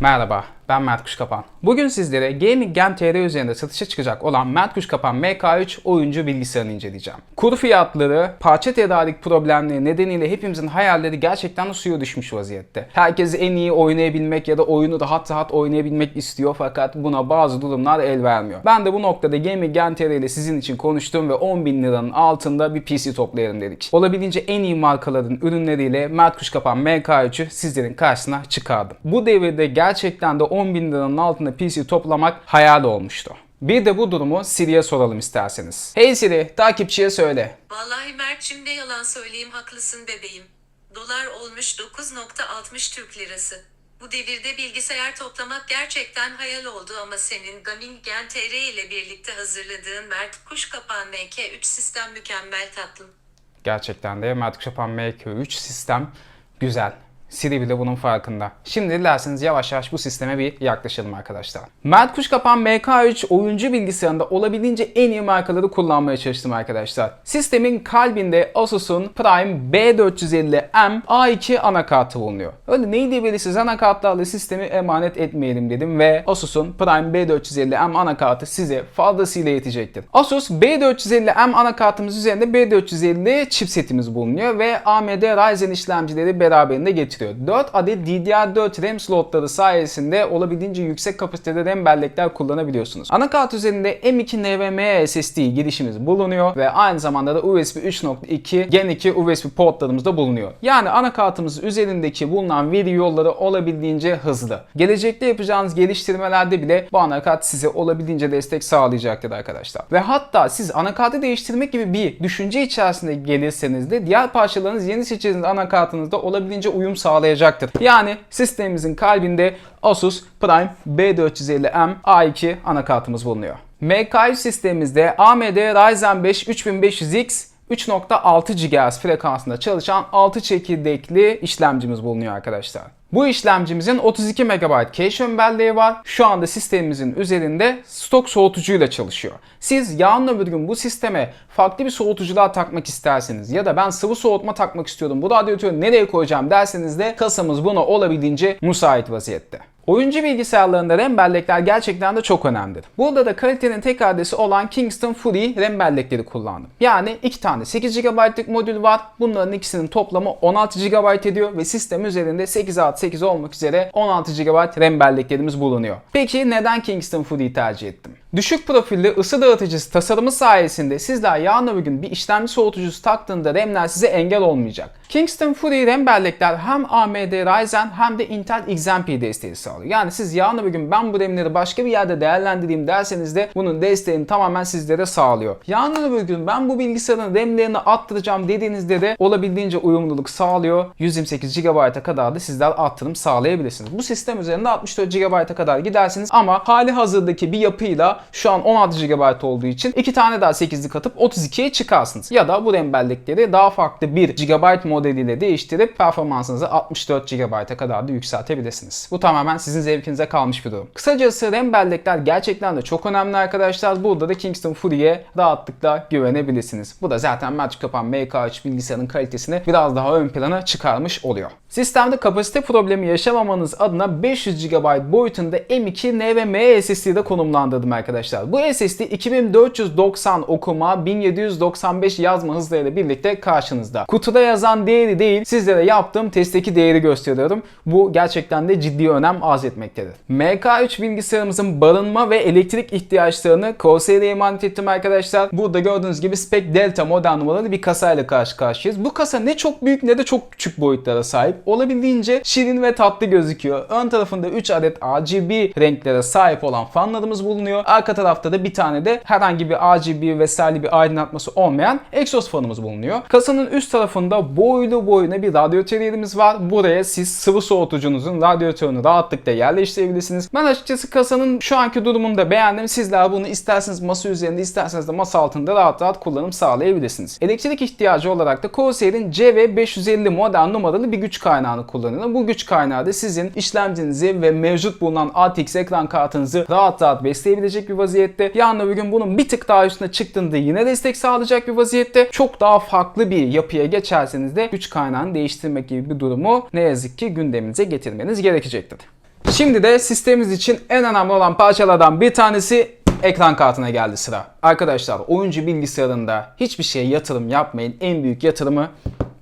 卖了吧。Ben Mert Kuşkapan. Bugün sizlere Gaming Gen TR üzerinde satışa çıkacak olan Mert Kuşkapan MK3 oyuncu bilgisayarını inceleyeceğim. Kuru fiyatları, parça tedarik problemleri nedeniyle hepimizin hayalleri gerçekten suya düşmüş vaziyette. Herkes en iyi oynayabilmek ya da oyunu rahat rahat oynayabilmek istiyor fakat buna bazı durumlar el vermiyor. Ben de bu noktada Gaming Gen TR ile sizin için konuştum ve 10 bin liranın altında bir PC toplayalım dedik. Olabildiğince en iyi markaların ürünleriyle Mert Kuşkapan MK3'ü sizlerin karşısına çıkardım. Bu devirde gerçekten de 10 bin liranın altında PC toplamak hayal olmuştu. Bir de bu durumu Siri'ye soralım isterseniz. Hey Siri, takipçiye söyle. Vallahi Mert'cim ne yalan söyleyeyim haklısın bebeğim. Dolar olmuş 9.60 Türk lirası. Bu devirde bilgisayar toplamak gerçekten hayal oldu ama senin Gaming Gen TR ile birlikte hazırladığın Mert Kuş Kapan MK3 sistem mükemmel tatlım. Gerçekten de Mert Kuşapan MK3 sistem güzel. Siri bile bunun farkında. Şimdi dilerseniz yavaş yavaş bu sisteme bir yaklaşalım arkadaşlar. Mert Kuşkapan MK3 oyuncu bilgisayarında olabildiğince en iyi markaları kullanmaya çalıştım arkadaşlar. Sistemin kalbinde Asus'un Prime B450M A2 anakartı bulunuyor. Öyle neydi belirsiz anakartlarla sistemi emanet etmeyelim dedim ve Asus'un Prime B450M anakartı size fazlasıyla yetecektir. Asus B450M anakartımız üzerinde B450 chipsetimiz bulunuyor ve AMD Ryzen işlemcileri beraberinde getiriyor. 4 adet DDR4 RAM slotları sayesinde olabildiğince yüksek kapasitede RAM bellekler kullanabiliyorsunuz. Anakart üzerinde M2 NVMe SSD girişimiz bulunuyor ve aynı zamanda da USB 3.2 Gen 2 USB portlarımız da bulunuyor. Yani anakartımız üzerindeki bulunan veri yolları olabildiğince hızlı. Gelecekte yapacağınız geliştirmelerde bile bu anakart size olabildiğince destek sağlayacaktır arkadaşlar. Ve hatta siz anakartı değiştirmek gibi bir düşünce içerisinde gelirseniz de diğer parçalarınız yeni seçeceğiniz anakartınızda olabildiğince uyum sağlayacaktır. Yani sistemimizin kalbinde Asus Prime B450M A2 anakartımız bulunuyor. MK3 sistemimizde AMD Ryzen 5 3500X 3.6 GHz frekansında çalışan 6 çekirdekli işlemcimiz bulunuyor arkadaşlar. Bu işlemcimizin 32 MB cache belleği var. Şu anda sistemimizin üzerinde stok soğutucuyla çalışıyor. Siz yarın öbür gün bu sisteme farklı bir soğutucular takmak isterseniz ya da ben sıvı soğutma takmak istiyorum bu radyatörü nereye koyacağım derseniz de kasamız buna olabildiğince müsait vaziyette. Oyuncu bilgisayarlarında RAM bellekler gerçekten de çok önemlidir. Burada da kalitenin tek adresi olan Kingston Fury RAM bellekleri kullandım. Yani iki tane 8 GB'lık modül var. Bunların ikisinin toplamı 16 GB ediyor ve sistem üzerinde 8 artı 8 olmak üzere 16 GB RAM belleklerimiz bulunuyor. Peki neden Kingston Fury'yi tercih ettim? Düşük profilli ısı dağıtıcısı tasarımı sayesinde sizler yarın öbür gün bir işlemci soğutucusu taktığında RAM'ler size engel olmayacak. Kingston Fury RAM bellekler hem AMD Ryzen hem de Intel XMP desteği sağlıyor. Yani siz yarın öbür gün ben bu RAM'leri başka bir yerde değerlendireyim derseniz de bunun desteğini tamamen sizlere sağlıyor. Yarın öbür gün ben bu bilgisayarın RAM'lerini arttıracağım dediğinizde de olabildiğince uyumluluk sağlıyor. 128 GB'a kadar da sizler arttırım sağlayabilirsiniz. Bu sistem üzerinde 64 GB'a kadar gidersiniz ama hali hazırdaki bir yapıyla şu an 16 GB olduğu için iki tane daha 8'lik atıp 32'ye çıkarsınız. Ya da bu RAM daha farklı bir GB modeliyle değiştirip performansınızı 64 GB'a kadar da yükseltebilirsiniz. Bu tamamen sizin zevkinize kalmış bir durum. Kısacası RAM gerçekten de çok önemli arkadaşlar. Burada da Kingston Fury'e rahatlıkla güvenebilirsiniz. Bu da zaten Magic Kapan MK3 bilgisayarın kalitesini biraz daha ön plana çıkarmış oluyor. Sistemde kapasite problemi yaşamamanız adına 500 GB boyutunda M2 NVMe SSD'de konumlandırdım arkadaşlar. Bu SSD 2490 okuma, 1795 yazma hızlarıyla birlikte karşınızda. Kutuda yazan değeri değil, sizlere yaptığım testteki değeri gösteriyorum. Bu gerçekten de ciddi önem arz etmektedir. MK3 bilgisayarımızın barınma ve elektrik ihtiyaçlarını Corsair'e emanet ettim arkadaşlar. Burada gördüğünüz gibi Spec Delta model numaralı bir kasayla karşı karşıyayız. Bu kasa ne çok büyük ne de çok küçük boyutlara sahip. Olabildiğince şirin ve tatlı gözüküyor. Ön tarafında 3 adet RGB renklere sahip olan fanlarımız bulunuyor. Arka tarafta da bir tane de herhangi bir RGB vesaire bir aydınlatması olmayan egzoz fanımız bulunuyor. Kasanın üst tarafında boylu boyuna bir radyatör yerimiz var. Buraya siz sıvı soğutucunuzun radyatörünü rahatlıkla yerleştirebilirsiniz. Ben açıkçası kasanın şu anki durumunu da beğendim. Sizler bunu isterseniz masa üzerinde isterseniz de masa altında rahat rahat kullanım sağlayabilirsiniz. Elektrik ihtiyacı olarak da Corsair'in CV550 model numaralı bir güç kaynağını kullanın. Bu güç kaynağı da sizin işlemcinizi ve mevcut bulunan RTX ekran kartınızı rahat rahat besleyebilecek bir vaziyette. Yarın öbür gün bunun bir tık daha üstüne çıktığında yine destek sağlayacak bir vaziyette. Çok daha farklı bir yapıya geçerseniz de güç kaynağını değiştirmek gibi bir durumu ne yazık ki gündeminize getirmeniz gerekecektir. Şimdi de sistemimiz için en önemli olan parçalardan bir tanesi ekran kartına geldi sıra. Arkadaşlar oyuncu bilgisayarında hiçbir şeye yatırım yapmayın. En büyük yatırımı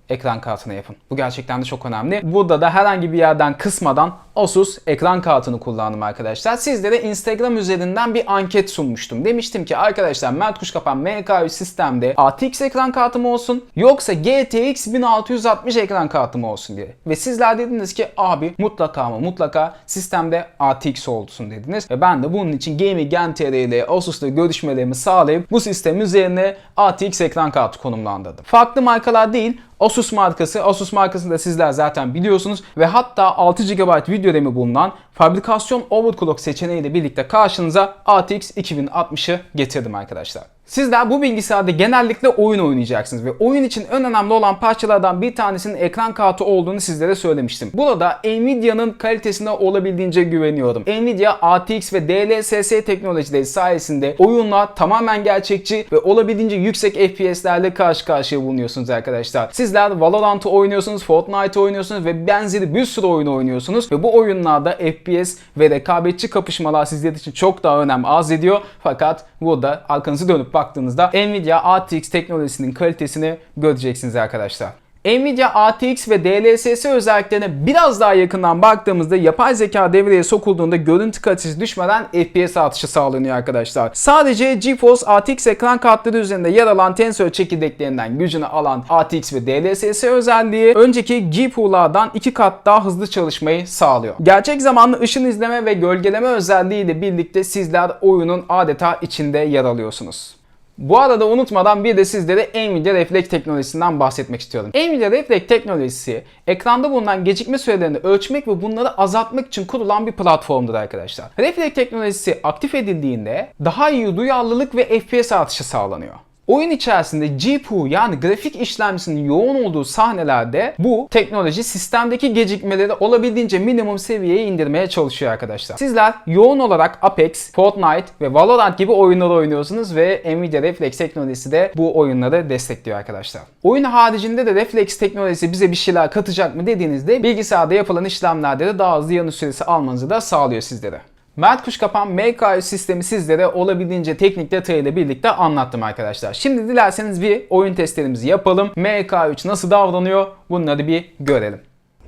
ekran kartına yapın. Bu gerçekten de çok önemli. Burada da herhangi bir yerden kısmadan Asus ekran kartını kullandım arkadaşlar. Sizlere Instagram üzerinden bir anket sunmuştum. Demiştim ki arkadaşlar Mert Kuşkapan MK3 sistemde ATX ekran kartı mı olsun yoksa GTX 1660 ekran kartı mı olsun diye. Ve sizler dediniz ki abi mutlaka ama mutlaka sistemde ATX olsun dediniz. Ve ben de bunun için Gaming Gen TR ile Asus'la görüşmelerimi sağlayıp bu sistem üzerine ATX ekran kartı konumlandırdım. Farklı markalar değil Asus markası. Asus markasını da sizler zaten biliyorsunuz ve hatta 6 GB video RAM'i bulunan fabrikasyon overclock seçeneğiyle birlikte karşınıza ATX 2060'ı getirdim arkadaşlar. Sizler bu bilgisayarda genellikle oyun oynayacaksınız ve oyun için en önemli olan parçalardan bir tanesinin ekran kartı olduğunu sizlere söylemiştim. Burada Nvidia'nın kalitesine olabildiğince güveniyorum. Nvidia ATX ve DLSS teknolojileri sayesinde oyunlar tamamen gerçekçi ve olabildiğince yüksek FPS'lerle karşı karşıya bulunuyorsunuz arkadaşlar. Sizler Valorant'ı oynuyorsunuz, Fortnite oynuyorsunuz ve benzeri bir sürü oyun oynuyorsunuz ve bu oyunlarda FPS ve rekabetçi kapışmalar sizler için çok daha önem arz ediyor. Fakat burada arkanızı dönüp baktığınızda Nvidia ATX teknolojisinin kalitesini göreceksiniz arkadaşlar. Nvidia ATX ve DLSS özelliklerine biraz daha yakından baktığımızda yapay zeka devreye sokulduğunda görüntü kalitesi düşmeden FPS artışı sağlanıyor arkadaşlar. Sadece GeForce RTX ekran kartları üzerinde yer alan tensör çekirdeklerinden gücünü alan ATX ve DLSS özelliği önceki GPU'lardan iki kat daha hızlı çalışmayı sağlıyor. Gerçek zamanlı ışın izleme ve gölgeleme özelliği ile birlikte sizler oyunun adeta içinde yer alıyorsunuz. Bu arada unutmadan bir de sizlere Nvidia Reflex teknolojisinden bahsetmek istiyorum. Nvidia Reflex teknolojisi ekranda bulunan gecikme sürelerini ölçmek ve bunları azaltmak için kurulan bir platformdur arkadaşlar. Reflex teknolojisi aktif edildiğinde daha iyi duyarlılık ve FPS artışı sağlanıyor. Oyun içerisinde GPU yani grafik işlemcisinin yoğun olduğu sahnelerde bu teknoloji sistemdeki gecikmeleri olabildiğince minimum seviyeye indirmeye çalışıyor arkadaşlar. Sizler yoğun olarak Apex, Fortnite ve Valorant gibi oyunları oynuyorsunuz ve Nvidia Reflex teknolojisi de bu oyunları destekliyor arkadaşlar. Oyun haricinde de Reflex teknolojisi bize bir şeyler katacak mı dediğinizde bilgisayarda yapılan işlemlerde de daha hızlı yanıt süresi almanızı da sağlıyor sizlere. Mert Kuşkapan MKU sistemi sizlere olabildiğince teknik detayıyla birlikte anlattım arkadaşlar. Şimdi dilerseniz bir oyun testlerimizi yapalım. MK3 nasıl davranıyor bunları bir görelim.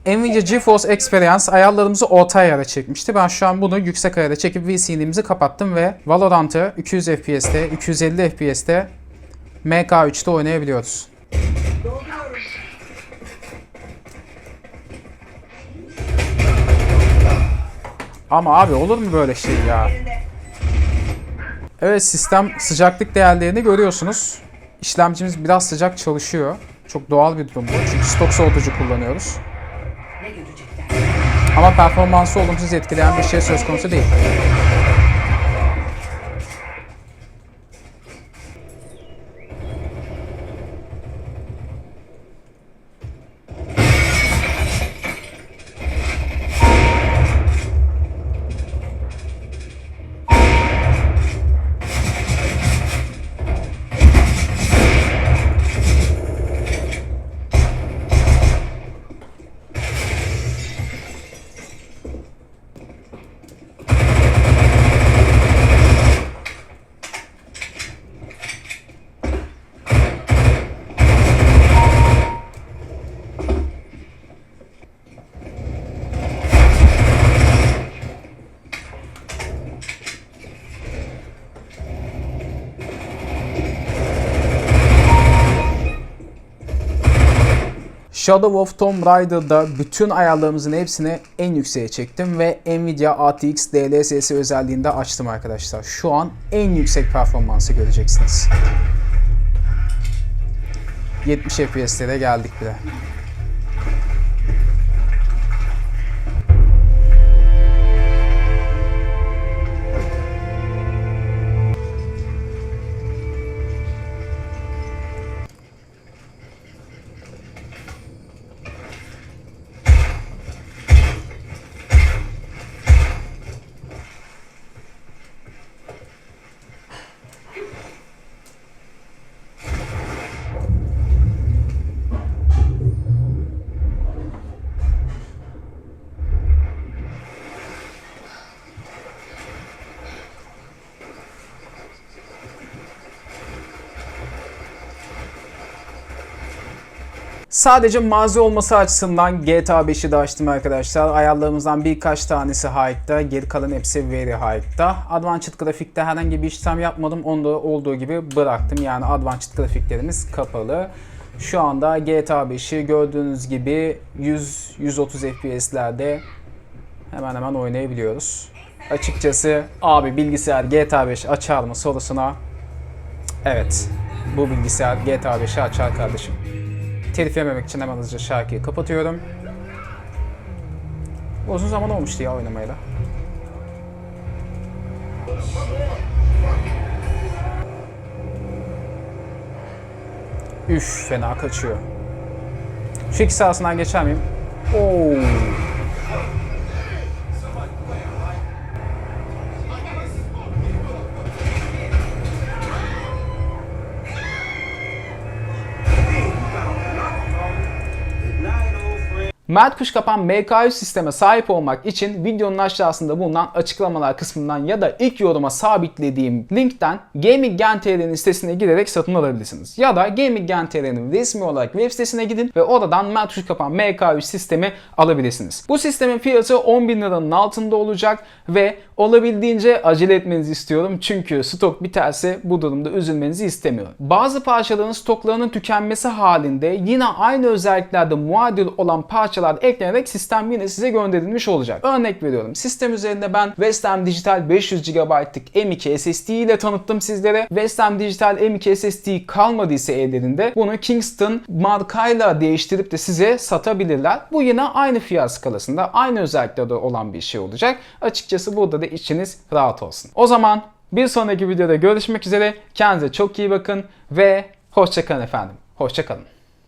Nvidia GeForce Experience ayarlarımızı orta ayara çekmişti. Ben şu an bunu yüksek ayara çekip VC'liğimizi kapattım ve Valorant'ı 200 FPS'te, 250 FPS'te MK3'te oynayabiliyoruz. Ama abi olur mu böyle şey ya? Evet sistem sıcaklık değerlerini görüyorsunuz. İşlemcimiz biraz sıcak çalışıyor. Çok doğal bir durum bu. Çünkü stok soğutucu kullanıyoruz. Ama performansı olumsuz etkileyen bir şey söz konusu değil. Shadow of Tomb Raider'da bütün ayarlarımızın hepsini en yükseğe çektim ve Nvidia ATX DLSS özelliğinde açtım arkadaşlar. Şu an en yüksek performansı göreceksiniz. 70 FPS'lere geldik bile. Sadece mağaza olması açısından GTA 5'i de açtım arkadaşlar. Ayarlarımızdan birkaç tanesi hide'da, geri kalan hepsi very hide'da. Advanced grafikte herhangi bir işlem yapmadım. Onu da olduğu gibi bıraktım. Yani advanced grafiklerimiz kapalı. Şu anda GTA 5'i gördüğünüz gibi 100-130 FPS'lerde hemen hemen oynayabiliyoruz. Açıkçası abi bilgisayar GTA 5 açar mı sorusuna evet bu bilgisayar GTA 5'i açar kardeşim. Telif yememek için hemen hızlıca şarkıyı kapatıyorum. Uzun zaman olmuştu ya oynamayla. Üf fena kaçıyor. Şu iki sahasından geçer miyim? Oo. Mert Kuş Kapan MK3 sisteme sahip olmak için videonun aşağısında bulunan açıklamalar kısmından ya da ilk yoruma sabitlediğim linkten Gaming Gen TR'nin sitesine girerek satın alabilirsiniz. Ya da Gaming Gen TR'nin resmi olarak web sitesine gidin ve oradan Mert Kuş Kapan MK3 sistemi alabilirsiniz. Bu sistemin fiyatı 10 bin liranın altında olacak ve olabildiğince acele etmenizi istiyorum. Çünkü stok biterse bu durumda üzülmenizi istemiyorum. Bazı parçaların stoklarının tükenmesi halinde yine aynı özelliklerde muadil olan parçalar eklenerek sistem yine size gönderilmiş olacak. Örnek veriyorum. Sistem üzerinde ben Western Digital 500 GB'lık M2 SSD ile tanıttım sizlere. Western Digital M2 SSD kalmadıysa ellerinde bunu Kingston markayla değiştirip de size satabilirler. Bu yine aynı fiyat skalasında, aynı özelliklerde olan bir şey olacak. Açıkçası burada da içiniz rahat olsun. O zaman bir sonraki videoda görüşmek üzere. Kendinize çok iyi bakın ve hoşçakalın efendim. Hoşçakalın.